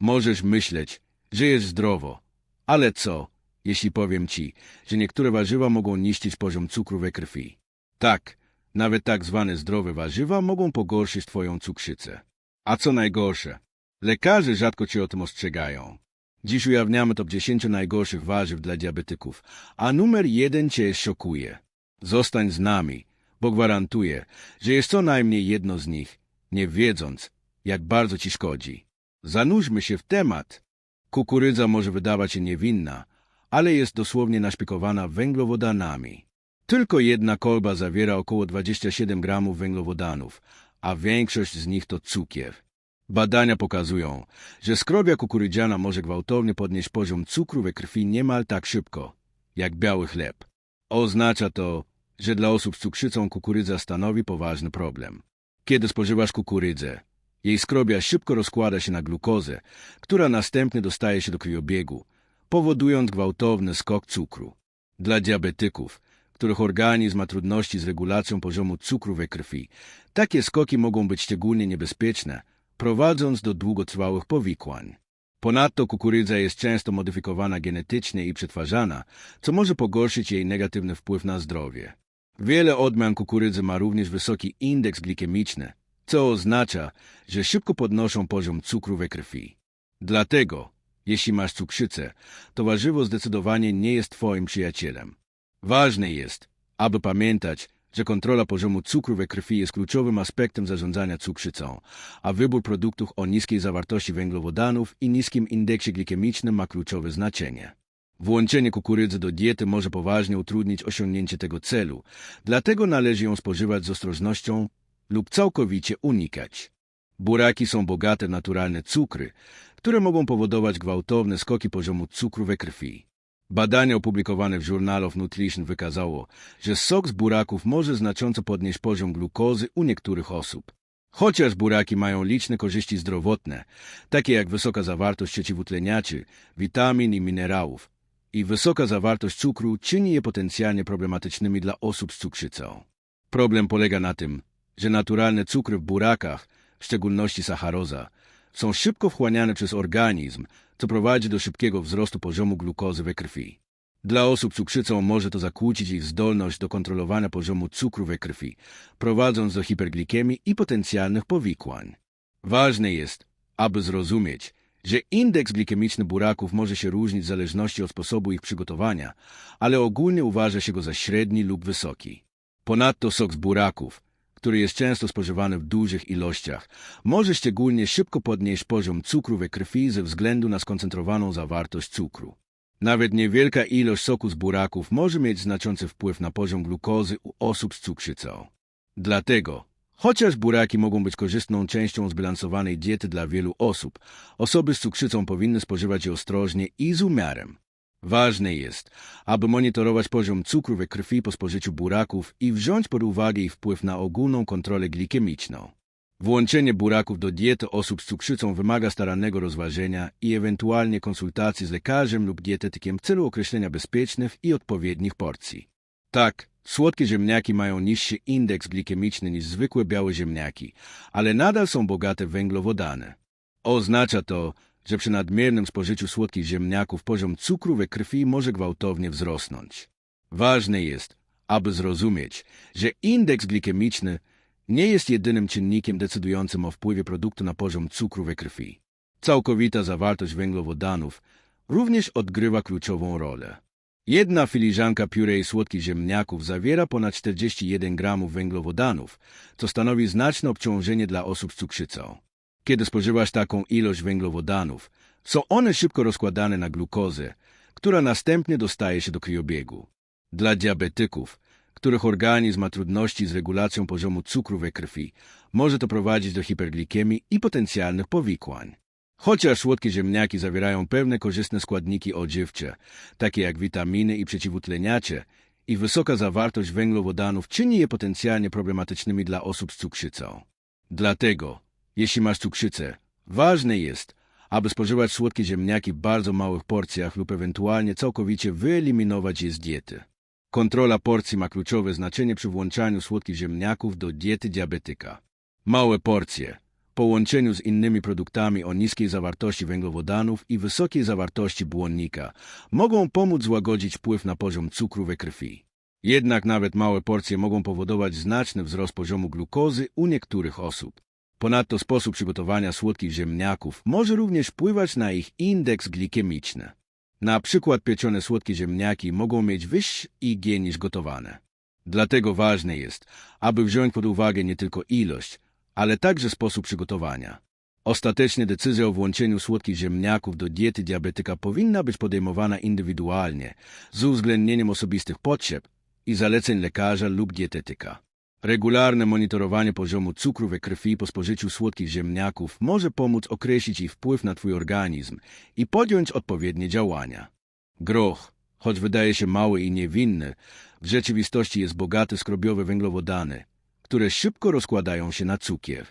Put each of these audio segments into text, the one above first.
Możesz myśleć, że jest zdrowo, ale co, jeśli powiem ci, że niektóre warzywa mogą niszczyć poziom cukru we krwi? Tak, nawet tak zwane zdrowe warzywa mogą pogorszyć twoją cukrzycę. A co najgorsze, lekarze rzadko cię o tym ostrzegają. Dziś ujawniamy top 10 najgorszych warzyw dla diabetyków, a numer jeden cię szokuje. Zostań z nami, bo gwarantuję, że jest co najmniej jedno z nich, nie wiedząc, jak bardzo ci szkodzi. Zanurzmy się w temat. Kukurydza może wydawać się niewinna, ale jest dosłownie naszpikowana węglowodanami. Tylko jedna kolba zawiera około 27 gramów węglowodanów, a większość z nich to cukier. Badania pokazują, że skrobia kukurydziana może gwałtownie podnieść poziom cukru we krwi niemal tak szybko, jak biały chleb. Oznacza to, że dla osób z cukrzycą kukurydza stanowi poważny problem. Kiedy spożywasz kukurydzę, jej skrobia szybko rozkłada się na glukozę, która następnie dostaje się do krwiobiegu, powodując gwałtowny skok cukru. Dla diabetyków, których organizm ma trudności z regulacją poziomu cukru we krwi, takie skoki mogą być szczególnie niebezpieczne, prowadząc do długotrwałych powikłań. Ponadto kukurydza jest często modyfikowana genetycznie i przetwarzana, co może pogorszyć jej negatywny wpływ na zdrowie. Wiele odmian kukurydzy ma również wysoki indeks glikemiczny, co oznacza, że szybko podnoszą poziom cukru we krwi. Dlatego, jeśli masz cukrzycę, to warzywo zdecydowanie nie jest twoim przyjacielem. Ważne jest, aby pamiętać, że kontrola poziomu cukru we krwi jest kluczowym aspektem zarządzania cukrzycą, a wybór produktów o niskiej zawartości węglowodanów i niskim indeksie glikemicznym ma kluczowe znaczenie. Włączenie kukurydzy do diety może poważnie utrudnić osiągnięcie tego celu, dlatego należy ją spożywać z ostrożnością lub całkowicie unikać. Buraki są bogate naturalne cukry, które mogą powodować gwałtowne skoki poziomu cukru we krwi. Badanie opublikowane w Journal of Nutrition wykazało, że sok z buraków może znacząco podnieść poziom glukozy u niektórych osób. Chociaż buraki mają liczne korzyści zdrowotne, takie jak wysoka zawartość przeciwutleniaczy, witamin i minerałów, i wysoka zawartość cukru czyni je potencjalnie problematycznymi dla osób z cukrzycą. Problem polega na tym, że naturalne cukry w burakach, w szczególności sacharoza, są szybko wchłaniane przez organizm, co prowadzi do szybkiego wzrostu poziomu glukozy we krwi. Dla osób cukrzycą może to zakłócić ich zdolność do kontrolowania poziomu cukru we krwi, prowadząc do hiperglikemii i potencjalnych powikłań. Ważne jest, aby zrozumieć, że indeks glikemiczny buraków może się różnić w zależności od sposobu ich przygotowania, ale ogólnie uważa się go za średni lub wysoki. Ponadto sok z buraków, który jest często spożywany w dużych ilościach, może szczególnie szybko podnieść poziom cukru we krwi ze względu na skoncentrowaną zawartość cukru. Nawet niewielka ilość soku z buraków może mieć znaczący wpływ na poziom glukozy u osób z cukrzycą. Dlatego, chociaż buraki mogą być korzystną częścią zbilansowanej diety dla wielu osób, osoby z cukrzycą powinny spożywać je ostrożnie i z umiarem. Ważne jest, aby monitorować poziom cukru we krwi po spożyciu buraków i wziąć pod uwagę ich wpływ na ogólną kontrolę glikemiczną. Włączenie buraków do diety osób z cukrzycą wymaga starannego rozważenia i ewentualnie konsultacji z lekarzem lub dietetykiem w celu określenia bezpiecznych i odpowiednich porcji. Tak, słodkie ziemniaki mają niższy indeks glikemiczny niż zwykłe białe ziemniaki, ale nadal są bogate w węglowodany. Oznacza to, że przy nadmiernym spożyciu słodkich ziemniaków poziom cukru we krwi może gwałtownie wzrosnąć. Ważne jest, aby zrozumieć, że indeks glikemiczny nie jest jedynym czynnikiem decydującym o wpływie produktu na poziom cukru we krwi. Całkowita zawartość węglowodanów również odgrywa kluczową rolę. Jedna filiżanka piórej słodkich ziemniaków zawiera ponad 41 gramów węglowodanów, co stanowi znaczne obciążenie dla osób z cukrzycą. Kiedy spożywasz taką ilość węglowodanów, są one szybko rozkładane na glukozę, która następnie dostaje się do krwiobiegu. Dla diabetyków, których organizm ma trudności z regulacją poziomu cukru we krwi, może to prowadzić do hiperglikemii i potencjalnych powikłań. Chociaż słodkie ziemniaki zawierają pewne korzystne składniki odżywcze, takie jak witaminy i przeciwutleniacze, ich wysoka zawartość węglowodanów czyni je potencjalnie problematycznymi dla osób z cukrzycą. Dlatego, jeśli masz cukrzycę, ważne jest, aby spożywać słodkie ziemniaki w bardzo małych porcjach lub ewentualnie całkowicie wyeliminować je z diety. Kontrola porcji ma kluczowe znaczenie przy włączaniu słodkich ziemniaków do diety diabetyka. Małe porcje, połączeniu z innymi produktami o niskiej zawartości węglowodanów i wysokiej zawartości błonnika mogą pomóc złagodzić wpływ na poziom cukru we krwi. Jednak nawet małe porcje mogą powodować znaczny wzrost poziomu glukozy u niektórych osób. Ponadto sposób przygotowania słodkich ziemniaków może również wpływać na ich indeks glikemiczny. Na przykład pieczone słodkie ziemniaki mogą mieć wyższy IG niż gotowane. Dlatego ważne jest, aby wziąć pod uwagę nie tylko ilość, ale także sposób przygotowania. Ostatecznie decyzja o włączeniu słodkich ziemniaków do diety diabetyka powinna być podejmowana indywidualnie, z uwzględnieniem osobistych potrzeb i zaleceń lekarza lub dietetyka. Regularne monitorowanie poziomu cukru we krwi po spożyciu słodkich ziemniaków może pomóc określić ich wpływ na Twój organizm i podjąć odpowiednie działania. Groch, choć wydaje się mały i niewinny, w rzeczywistości jest bogaty skrobiowe węglowodany, które szybko rozkładają się na cukier.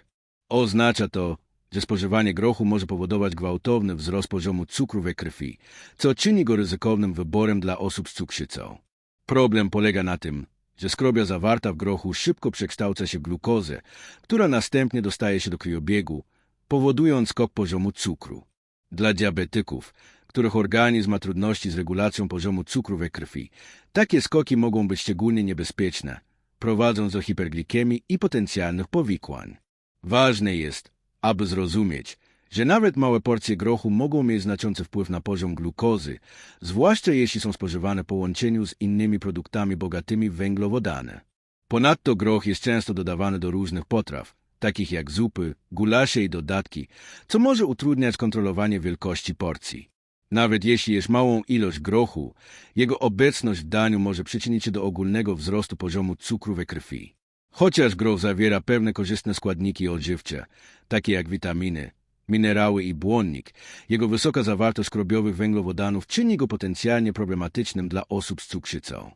Oznacza to, że spożywanie grochu może powodować gwałtowny wzrost poziomu cukru we krwi, co czyni go ryzykownym wyborem dla osób z cukrzycą. Problem polega na tym, że skrobia zawarta w grochu szybko przekształca się w glukozę, która następnie dostaje się do krwiobiegu, powodując skok poziomu cukru. Dla diabetyków, których organizm ma trudności z regulacją poziomu cukru we krwi, takie skoki mogą być szczególnie niebezpieczne, prowadząc do hiperglikemii i potencjalnych powikłań. Ważne jest, aby zrozumieć, że nawet małe porcje grochu mogą mieć znaczący wpływ na poziom glukozy, zwłaszcza jeśli są spożywane w połączeniu z innymi produktami bogatymi w węglowodany. Ponadto groch jest często dodawany do różnych potraw, takich jak zupy, gulasze i dodatki, co może utrudniać kontrolowanie wielkości porcji. Nawet jeśli jest małą ilość grochu, jego obecność w daniu może przyczynić się do ogólnego wzrostu poziomu cukru we krwi. Chociaż groch zawiera pewne korzystne składniki odżywcze, takie jak witaminy, minerały i błonnik, jego wysoka zawartość skrobiowych węglowodanów czyni go potencjalnie problematycznym dla osób z cukrzycą.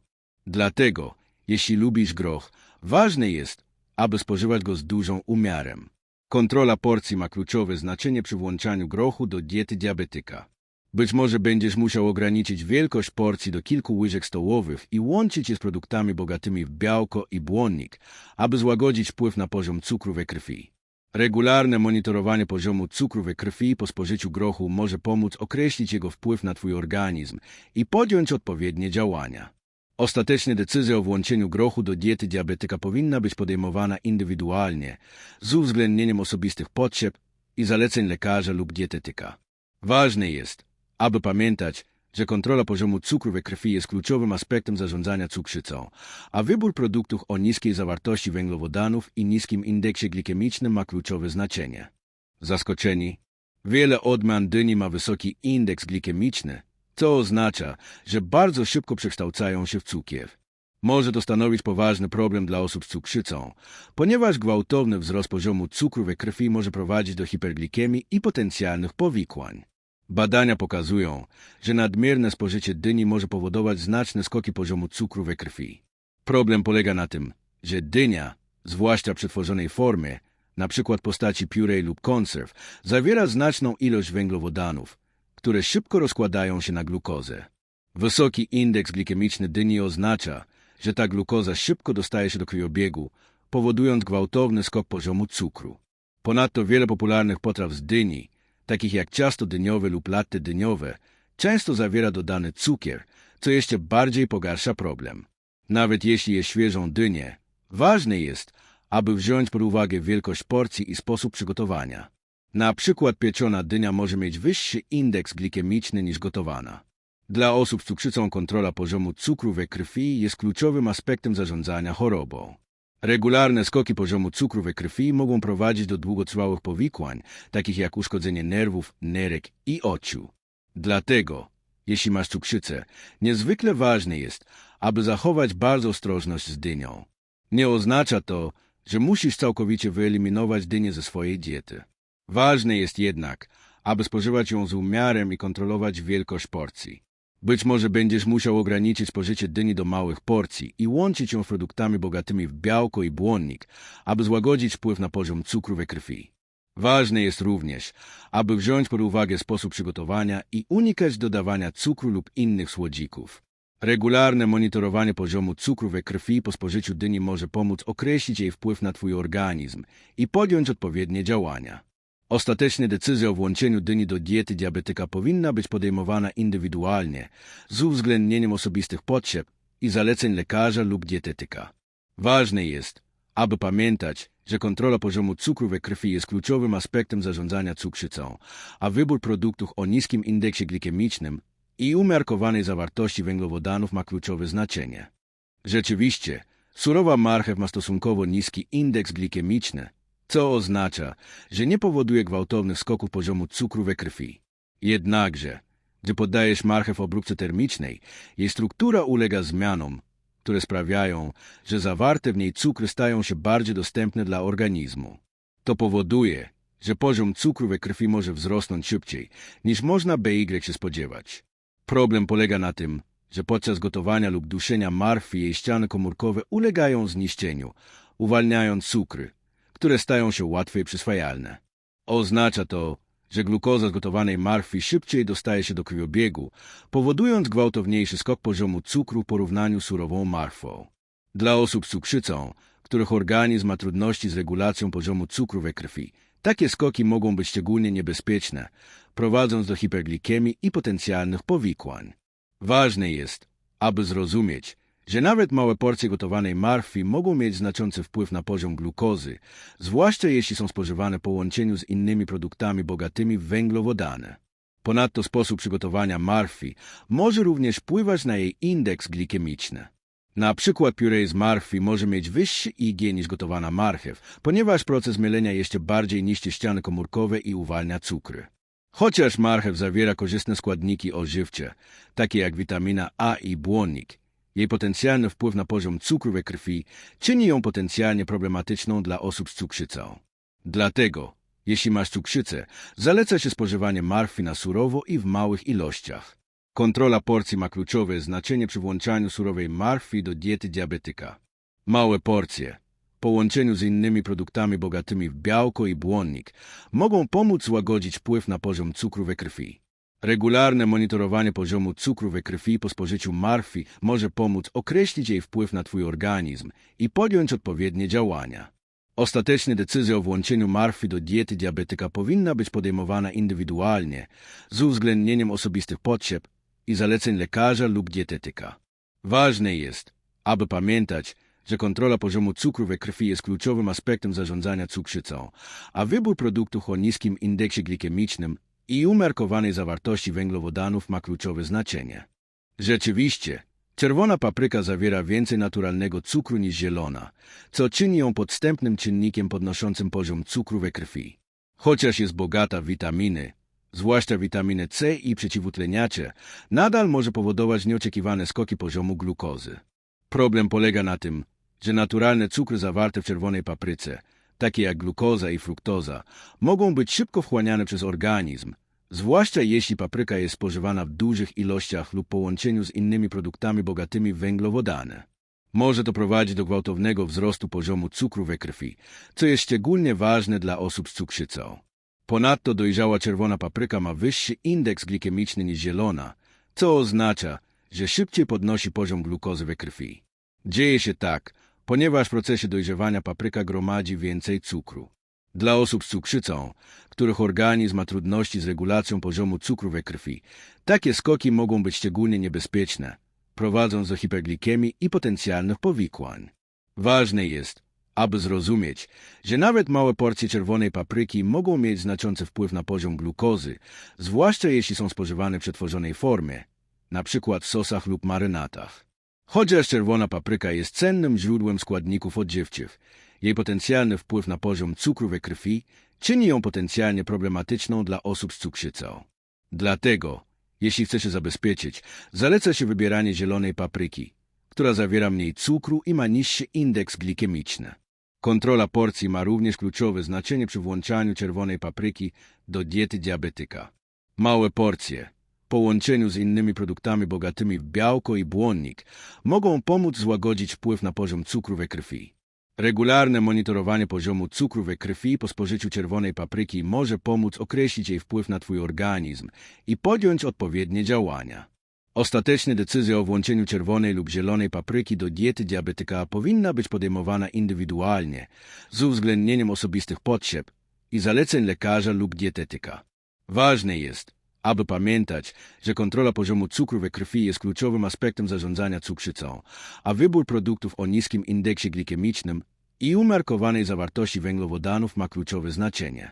Dlatego, jeśli lubisz groch, ważne jest, aby spożywać go z dużą umiarem. Kontrola porcji ma kluczowe znaczenie przy włączaniu grochu do diety diabetyka. Być może będziesz musiał ograniczyć wielkość porcji do kilku łyżek stołowych i łączyć je z produktami bogatymi w białko i błonnik, aby złagodzić wpływ na poziom cukru we krwi. Regularne monitorowanie poziomu cukru we krwi po spożyciu grochu może pomóc określić jego wpływ na Twój organizm i podjąć odpowiednie działania. Ostatecznie decyzja o włączeniu grochu do diety diabetyka powinna być podejmowana indywidualnie, z uwzględnieniem osobistych potrzeb i zaleceń lekarza lub dietetyka. Ważne jest, aby pamiętać, że kontrola poziomu cukru we krwi jest kluczowym aspektem zarządzania cukrzycą, a wybór produktów o niskiej zawartości węglowodanów i niskim indeksie glikemicznym ma kluczowe znaczenie. Zaskoczeni? Wiele odmian dyni ma wysoki indeks glikemiczny, co oznacza, że bardzo szybko przekształcają się w cukier. Może to stanowić poważny problem dla osób z cukrzycą, ponieważ gwałtowny wzrost poziomu cukru we krwi może prowadzić do hiperglikemii i potencjalnych powikłań. Badania pokazują, że nadmierne spożycie dyni może powodować znaczne skoki poziomu cukru we krwi. Problem polega na tym, że dynia, zwłaszcza w przetworzonej formie, np. postaci piórej lub konserw, zawiera znaczną ilość węglowodanów, które szybko rozkładają się na glukozę. Wysoki indeks glikemiczny dyni oznacza, że ta glukoza szybko dostaje się do krwiobiegu, powodując gwałtowny skok poziomu cukru. Ponadto wiele popularnych potraw z dyni, takich jak ciasto dyniowe lub latte dyniowe, często zawiera dodany cukier, co jeszcze bardziej pogarsza problem. Nawet jeśli je świeżą dynię, ważne jest, aby wziąć pod uwagę wielkość porcji i sposób przygotowania. Na przykład pieczona dynia może mieć wyższy indeks glikemiczny niż gotowana. Dla osób z cukrzycą kontrola poziomu cukru we krwi jest kluczowym aspektem zarządzania chorobą. Regularne skoki poziomu cukru we krwi mogą prowadzić do długotrwałych powikłań, takich jak uszkodzenie nerwów, nerek i oczu. Dlatego, jeśli masz cukrzycę, niezwykle ważne jest, aby zachować bardzo ostrożność z dynią. Nie oznacza to, że musisz całkowicie wyeliminować dynię ze swojej diety. Ważne jest jednak, aby spożywać ją z umiarem i kontrolować wielkość porcji. Być może będziesz musiał ograniczyć spożycie dyni do małych porcji i łączyć ją z produktami bogatymi w białko i błonnik, aby złagodzić wpływ na poziom cukru we krwi. Ważne jest również, aby wziąć pod uwagę sposób przygotowania i unikać dodawania cukru lub innych słodzików. Regularne monitorowanie poziomu cukru we krwi po spożyciu dyni może pomóc określić jej wpływ na Twój organizm i podjąć odpowiednie działania. Ostatecznie decyzja o włączeniu dyni do diety diabetyka powinna być podejmowana indywidualnie, z uwzględnieniem osobistych potrzeb i zaleceń lekarza lub dietetyka. Ważne jest, aby pamiętać, że kontrola poziomu cukru we krwi jest kluczowym aspektem zarządzania cukrzycą, a wybór produktów o niskim indeksie glikemicznym i umiarkowanej zawartości węglowodanów ma kluczowe znaczenie. Rzeczywiście, surowa marchew ma stosunkowo niski indeks glikemiczny, co oznacza, że nie powoduje gwałtownych skoków poziomu cukru we krwi. Jednakże, gdy poddajesz marchew obróbce termicznej, jej struktura ulega zmianom, które sprawiają, że zawarte w niej cukry stają się bardziej dostępne dla organizmu. To powoduje, że poziom cukru we krwi może wzrosnąć szybciej, niż można by się spodziewać. Problem polega na tym, że podczas gotowania lub duszenia martwi jej ściany komórkowe ulegają zniszczeniu, uwalniając cukry, które stają się łatwiej przyswajalne. Oznacza to, że glukoza z gotowanej martwi szybciej dostaje się do krwiobiegu, powodując gwałtowniejszy skok poziomu cukru w porównaniu z surową martwą. Dla osób z cukrzycą, których organizm ma trudności z regulacją poziomu cukru we krwi, takie skoki mogą być szczególnie niebezpieczne, prowadząc do hiperglikemii i potencjalnych powikłań. Ważne jest, aby zrozumieć, że nawet małe porcje gotowanej martwi mogą mieć znaczący wpływ na poziom glukozy, zwłaszcza jeśli są spożywane po łączeniu z innymi produktami bogatymi w węglowodany. Ponadto sposób przygotowania martwi może również wpływać na jej indeks glikemiczny. Na przykład pióre z martwi może mieć wyższy IG niż gotowana marchew, ponieważ proces mylenia jeszcze bardziej niszczy ściany komórkowe i uwalnia cukry. Chociaż marchew zawiera korzystne składniki ożywcze, takie jak witamina A i błonnik, jej potencjalny wpływ na poziom cukru we krwi czyni ją potencjalnie problematyczną dla osób z cukrzycą. Dlatego, jeśli masz cukrzycę, zaleca się spożywanie martwi na surowo i w małych ilościach. Kontrola porcji ma kluczowe znaczenie przy włączaniu surowej martwi do diety diabetyka. Małe porcje, po łączeniu z innymi produktami bogatymi w białko i błonnik, mogą pomóc złagodzić wpływ na poziom cukru we krwi. Regularne monitorowanie poziomu cukru we krwi po spożyciu martwi może pomóc określić jej wpływ na Twój organizm i podjąć odpowiednie działania. Ostatecznie decyzja o włączeniu martwi do diety diabetyka powinna być podejmowana indywidualnie, z uwzględnieniem osobistych potrzeb i zaleceń lekarza lub dietetyka. Ważne jest, aby pamiętać, że kontrola poziomu cukru we krwi jest kluczowym aspektem zarządzania cukrzycą, a wybór produktów o niskim indeksie glikemicznym i umiarkowanej zawartości węglowodanów ma kluczowe znaczenie. Rzeczywiście, czerwona papryka zawiera więcej naturalnego cukru niż zielona, co czyni ją podstępnym czynnikiem podnoszącym poziom cukru we krwi. Chociaż jest bogata w witaminy, zwłaszcza witaminę C i przeciwutleniacze, nadal może powodować nieoczekiwane skoki poziomu glukozy. Problem polega na tym, że naturalne cukry zawarte w czerwonej papryce, takie jak glukoza i fruktoza, mogą być szybko wchłaniane przez organizm, zwłaszcza jeśli papryka jest spożywana w dużych ilościach lub połączeniu z innymi produktami bogatymi w węglowodany. Może to prowadzić do gwałtownego wzrostu poziomu cukru we krwi, co jest szczególnie ważne dla osób z cukrzycą. Ponadto dojrzała czerwona papryka ma wyższy indeks glikemiczny niż zielona, co oznacza, że szybciej podnosi poziom glukozy we krwi. Dzieje się tak, ponieważ w procesie dojrzewania papryka gromadzi więcej cukru. Dla osób z cukrzycą, których organizm ma trudności z regulacją poziomu cukru we krwi, takie skoki mogą być szczególnie niebezpieczne, prowadząc do hiperglikemii i potencjalnych powikłań. Ważne jest, aby zrozumieć, że nawet małe porcje czerwonej papryki mogą mieć znaczący wpływ na poziom glukozy, zwłaszcza jeśli są spożywane w przetworzonej formie, np. w sosach lub marynatach. Chociaż czerwona papryka jest cennym źródłem składników odżywczych, jej potencjalny wpływ na poziom cukru we krwi czyni ją potencjalnie problematyczną dla osób z cukrzycą. Dlatego, jeśli chce się zabezpieczyć, zaleca się wybieranie zielonej papryki, która zawiera mniej cukru i ma niższy indeks glikemiczny. Kontrola porcji ma również kluczowe znaczenie przy włączaniu czerwonej papryki do diety diabetyka. Małe porcje, po łączeniu z innymi produktami bogatymi w białko i błonnik, mogą pomóc złagodzić wpływ na poziom cukru we krwi. Regularne monitorowanie poziomu cukru we krwi po spożyciu czerwonej papryki może pomóc określić jej wpływ na Twój organizm i podjąć odpowiednie działania. Ostatecznie decyzja o włączeniu czerwonej lub zielonej papryki do diety diabetyka powinna być podejmowana indywidualnie, z uwzględnieniem osobistych potrzeb i zaleceń lekarza lub dietetyka. Ważne jest, aby pamiętać, że kontrola poziomu cukru we krwi jest kluczowym aspektem zarządzania cukrzycą, a wybór produktów o niskim indeksie glikemicznym i umiarkowanej zawartości węglowodanów ma kluczowe znaczenie.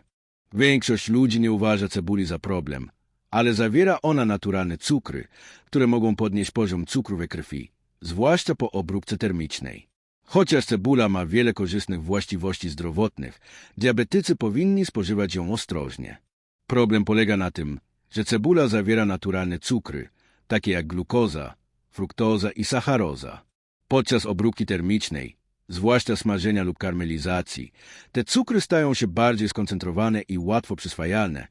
Większość ludzi nie uważa cebuli za problem, ale zawiera ona naturalne cukry, które mogą podnieść poziom cukru we krwi, zwłaszcza po obróbce termicznej. Chociaż cebula ma wiele korzystnych właściwości zdrowotnych, diabetycy powinni spożywać ją ostrożnie. Problem polega na tym, że cebula zawiera naturalne cukry, takie jak glukoza, fruktoza i sacharoza. Podczas obróbki termicznej, zwłaszcza smażenia lub karmelizacji, te cukry stają się bardziej skoncentrowane i łatwo przyswajalne,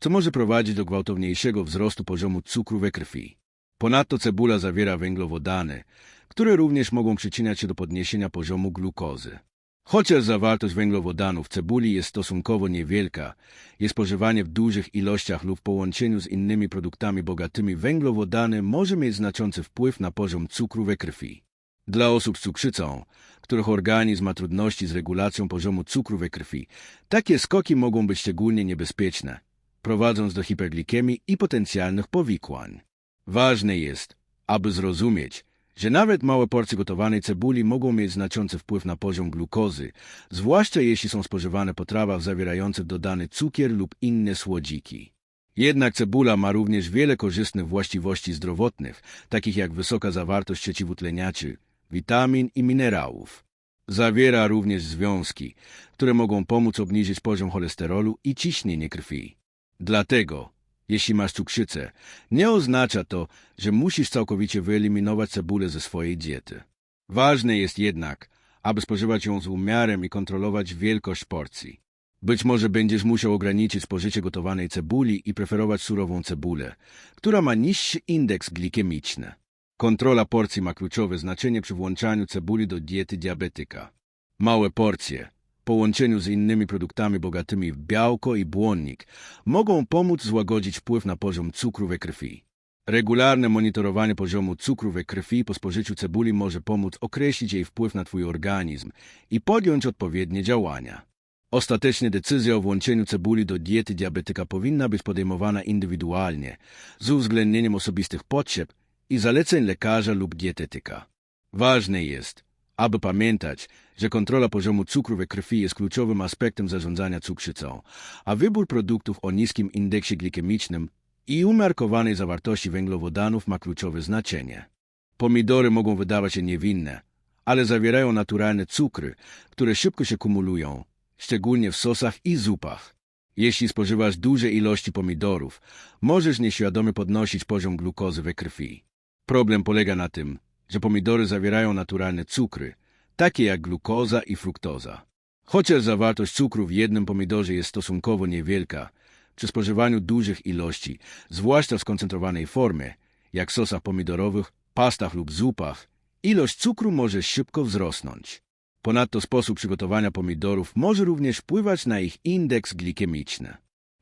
co może prowadzić do gwałtowniejszego wzrostu poziomu cukru we krwi. Ponadto cebula zawiera węglowodany, które również mogą przyczyniać się do podniesienia poziomu glukozy. Chociaż zawartość węglowodanów cebuli jest stosunkowo niewielka, jej spożywanie w dużych ilościach lub w połączeniu z innymi produktami bogatymi węglowodany może mieć znaczący wpływ na poziom cukru we krwi. Dla osób z cukrzycą, których organizm ma trudności z regulacją poziomu cukru we krwi, takie skoki mogą być szczególnie niebezpieczne, prowadząc do hiperglikemii i potencjalnych powikłań. Ważne jest, aby zrozumieć, że nawet małe porcje gotowanej cebuli mogą mieć znaczący wpływ na poziom glukozy, zwłaszcza jeśli są spożywane po trawach zawierających dodany cukier lub inne słodziki. Jednak cebula ma również wiele korzystnych właściwości zdrowotnych, takich jak wysoka zawartość przeciwutleniaczy, witamin i minerałów. Zawiera również związki, które mogą pomóc obniżyć poziom cholesterolu i ciśnienie krwi. Dlatego, jeśli masz cukrzycę, nie oznacza to, że musisz całkowicie wyeliminować cebulę ze swojej diety. Ważne jest jednak, aby spożywać ją z umiarem i kontrolować wielkość porcji. Być może będziesz musiał ograniczyć spożycie gotowanej cebuli i preferować surową cebulę, która ma niższy indeks glikemiczny. Kontrola porcji ma kluczowe znaczenie przy włączaniu cebuli do diety diabetyka. Małe porcje, połączeniu z innymi produktami bogatymi w białko i błonnik, mogą pomóc złagodzić wpływ na poziom cukru we krwi. Regularne monitorowanie poziomu cukru we krwi po spożyciu cebuli może pomóc określić jej wpływ na Twój organizm i podjąć odpowiednie działania. Ostatecznie decyzja o włączeniu cebuli do diety diabetyka powinna być podejmowana indywidualnie, z uwzględnieniem osobistych potrzeb i zaleceń lekarza lub dietetyka. Ważne jest, aby pamiętać, że kontrola poziomu cukru we krwi jest kluczowym aspektem zarządzania cukrzycą, a wybór produktów o niskim indeksie glikemicznym i umiarkowanej zawartości węglowodanów ma kluczowe znaczenie. Pomidory mogą wydawać się niewinne, ale zawierają naturalne cukry, które szybko się kumulują, szczególnie w sosach i zupach. Jeśli spożywasz duże ilości pomidorów, możesz nieświadomie podnosić poziom glukozy we krwi. Problem polega na tym, że pomidory zawierają naturalne cukry, takie jak glukoza i fruktoza. Chociaż zawartość cukru w jednym pomidorze jest stosunkowo niewielka, przy spożywaniu dużych ilości, zwłaszcza w skoncentrowanej formie, jak sosach pomidorowych, pastach lub zupach, ilość cukru może szybko wzrosnąć. Ponadto sposób przygotowania pomidorów może również wpływać na ich indeks glikemiczny.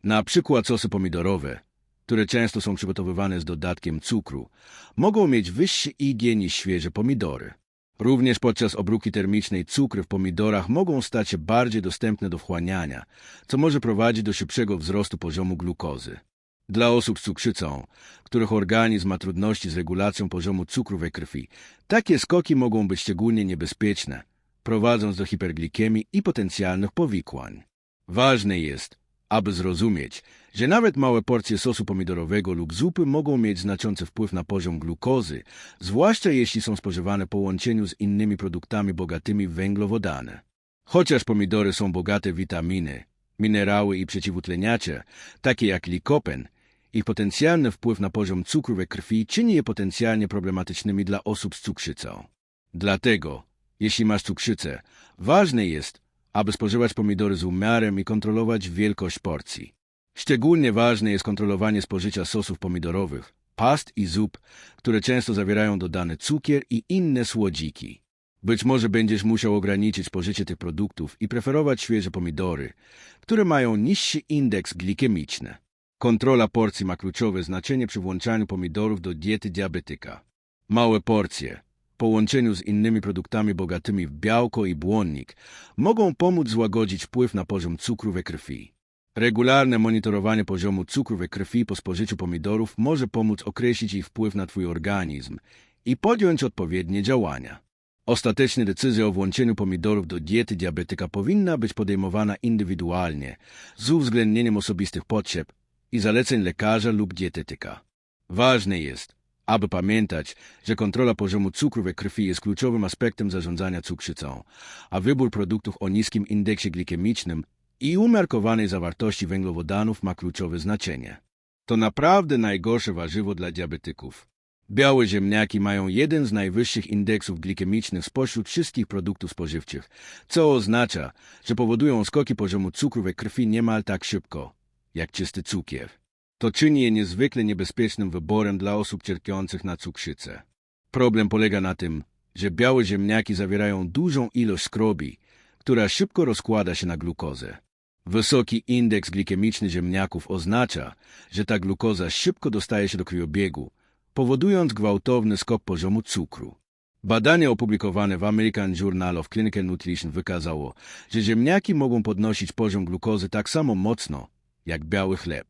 Na przykład sosy pomidorowe, które często są przygotowywane z dodatkiem cukru, mogą mieć wyższy IG niż świeże pomidory. Również podczas obróbki termicznej cukry w pomidorach mogą stać się bardziej dostępne do wchłaniania, co może prowadzić do szybszego wzrostu poziomu glukozy. Dla osób z cukrzycą, których organizm ma trudności z regulacją poziomu cukru we krwi, takie skoki mogą być szczególnie niebezpieczne, prowadząc do hiperglikemii i potencjalnych powikłań. Ważne jest, aby zrozumieć, że nawet małe porcje sosu pomidorowego lub zupy mogą mieć znaczący wpływ na poziom glukozy, zwłaszcza jeśli są spożywane po łączeniu z innymi produktami bogatymi w węglowodany. Chociaż pomidory są bogate w witaminy, minerały i przeciwutleniacze, takie jak likopen, ich potencjalny wpływ na poziom cukru we krwi czyni je potencjalnie problematycznymi dla osób z cukrzycą. Dlatego, jeśli masz cukrzycę, ważne jest, aby spożywać pomidory z umiarem i kontrolować wielkość porcji. Szczególnie ważne jest kontrolowanie spożycia sosów pomidorowych, past i zup, które często zawierają dodany cukier i inne słodziki. Być może będziesz musiał ograniczyć spożycie tych produktów i preferować świeże pomidory, które mają niższy indeks glikemiczny. Kontrola porcji ma kluczowe znaczenie przy włączaniu pomidorów do diety diabetyka. Małe porcje, połączeniu z innymi produktami bogatymi w białko i błonnik, mogą pomóc złagodzić wpływ na poziom cukru we krwi. Regularne monitorowanie poziomu cukru we krwi po spożyciu pomidorów może pomóc określić ich wpływ na Twój organizm i podjąć odpowiednie działania. Ostatecznie decyzja o włączeniu pomidorów do diety diabetyka powinna być podejmowana indywidualnie, z uwzględnieniem osobistych potrzeb i zaleceń lekarza lub dietetyka. Ważne jest, aby pamiętać, że kontrola poziomu cukru we krwi jest kluczowym aspektem zarządzania cukrzycą, a wybór produktów o niskim indeksie glikemicznym i umiarkowanej zawartości węglowodanów ma kluczowe znaczenie. To naprawdę najgorsze warzywo dla diabetyków. Białe ziemniaki mają jeden z najwyższych indeksów glikemicznych spośród wszystkich produktów spożywczych, co oznacza, że powodują skoki poziomu cukru we krwi niemal tak szybko, jak czysty cukier. To czyni je niezwykle niebezpiecznym wyborem dla osób cierpiących na cukrzycę. Problem polega na tym, że białe ziemniaki zawierają dużą ilość skrobi, która szybko rozkłada się na glukozę. Wysoki indeks glikemiczny ziemniaków oznacza, że ta glukoza szybko dostaje się do krwiobiegu, powodując gwałtowny skok poziomu cukru. Badanie opublikowane w American Journal of Clinical Nutrition wykazało, że ziemniaki mogą podnosić poziom glukozy tak samo mocno, jak biały chleb.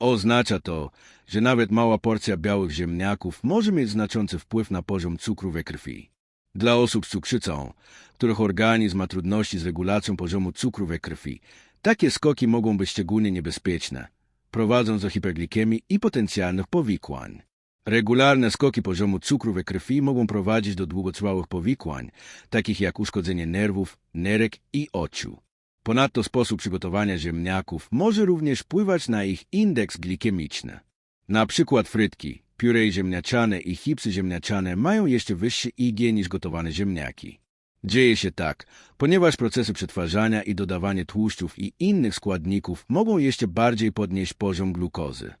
Oznacza to, że nawet mała porcja białych ziemniaków może mieć znaczący wpływ na poziom cukru we krwi. Dla osób z cukrzycą, których organizm ma trudności z regulacją poziomu cukru we krwi, takie skoki mogą być szczególnie niebezpieczne, prowadząc do hiperglikemii i potencjalnych powikłań. Regularne skoki poziomu cukru we krwi mogą prowadzić do długotrwałych powikłań, takich jak uszkodzenie nerwów, nerek i oczu. Ponadto sposób przygotowania ziemniaków może również wpływać na ich indeks glikemiczny. Na przykład frytki, pióre ziemniaczane i chipsy ziemniaczane mają jeszcze wyższy IG niż gotowane ziemniaki. Dzieje się tak, ponieważ procesy przetwarzania i dodawanie tłuszczów i innych składników mogą jeszcze bardziej podnieść poziom glukozy.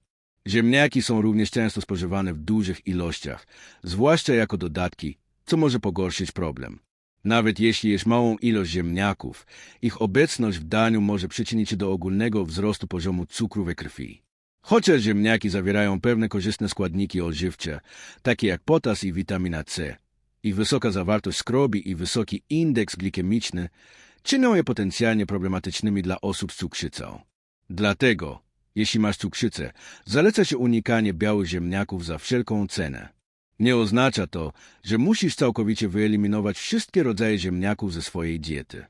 Ziemniaki są również często spożywane w dużych ilościach, zwłaszcza jako dodatki, co może pogorszyć problem. Nawet jeśli jest małą ilość ziemniaków, ich obecność w daniu może przyczynić się do ogólnego wzrostu poziomu cukru we krwi. Chociaż ziemniaki zawierają pewne korzystne składniki odżywcze, takie jak potas i witamina C, ich wysoka zawartość skrobi i wysoki indeks glikemiczny czynią je potencjalnie problematycznymi dla osób z cukrzycą. Dlatego, jeśli masz cukrzycę, zaleca się unikanie białych ziemniaków za wszelką cenę. Nie oznacza to, że musisz całkowicie wyeliminować wszystkie rodzaje ziemniaków ze swojej diety.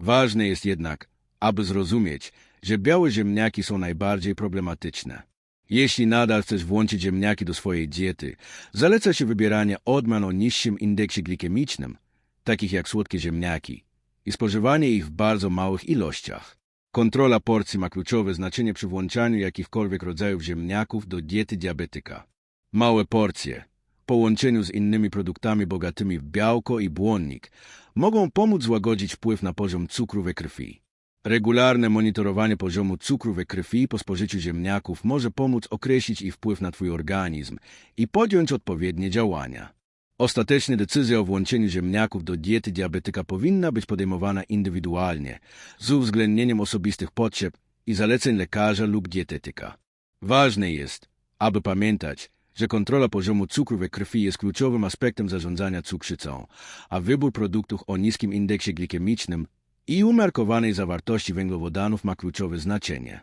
Ważne jest jednak, aby zrozumieć, że białe ziemniaki są najbardziej problematyczne. Jeśli nadal chcesz włączyć ziemniaki do swojej diety, zaleca się wybieranie odmian o niższym indeksie glikemicznym, takich jak słodkie ziemniaki, i spożywanie ich w bardzo małych ilościach. Kontrola porcji ma kluczowe znaczenie przy włączaniu jakichkolwiek rodzajów ziemniaków do diety diabetyka. Małe porcje, połączeniu z innymi produktami bogatymi w białko i błonnik, mogą pomóc złagodzić wpływ na poziom cukru we krwi. Regularne monitorowanie poziomu cukru we krwi po spożyciu ziemniaków może pomóc określić ich wpływ na Twój organizm i podjąć odpowiednie działania. Ostatecznie decyzja o włączeniu ziemniaków do diety diabetyka powinna być podejmowana indywidualnie, z uwzględnieniem osobistych potrzeb i zaleceń lekarza lub dietetyka. Ważne jest, aby pamiętać, że kontrola poziomu cukru we krwi jest kluczowym aspektem zarządzania cukrzycą, a wybór produktów o niskim indeksie glikemicznym i umiarkowanej zawartości węglowodanów ma kluczowe znaczenie.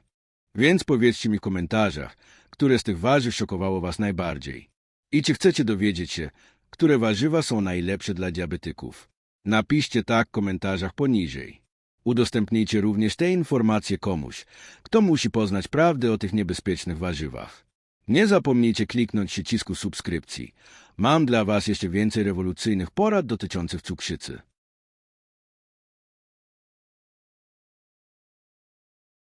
Więc powiedzcie mi w komentarzach, które z tych warzyw szokowało Was najbardziej. I czy chcecie dowiedzieć się, które warzywa są najlepsze dla diabetyków. Napiszcie tak w komentarzach poniżej. Udostępnijcie również te informacje komuś, kto musi poznać prawdę o tych niebezpiecznych warzywach. Nie zapomnijcie kliknąć przycisku subskrypcji. Mam dla Was jeszcze więcej rewolucyjnych porad dotyczących cukrzycy.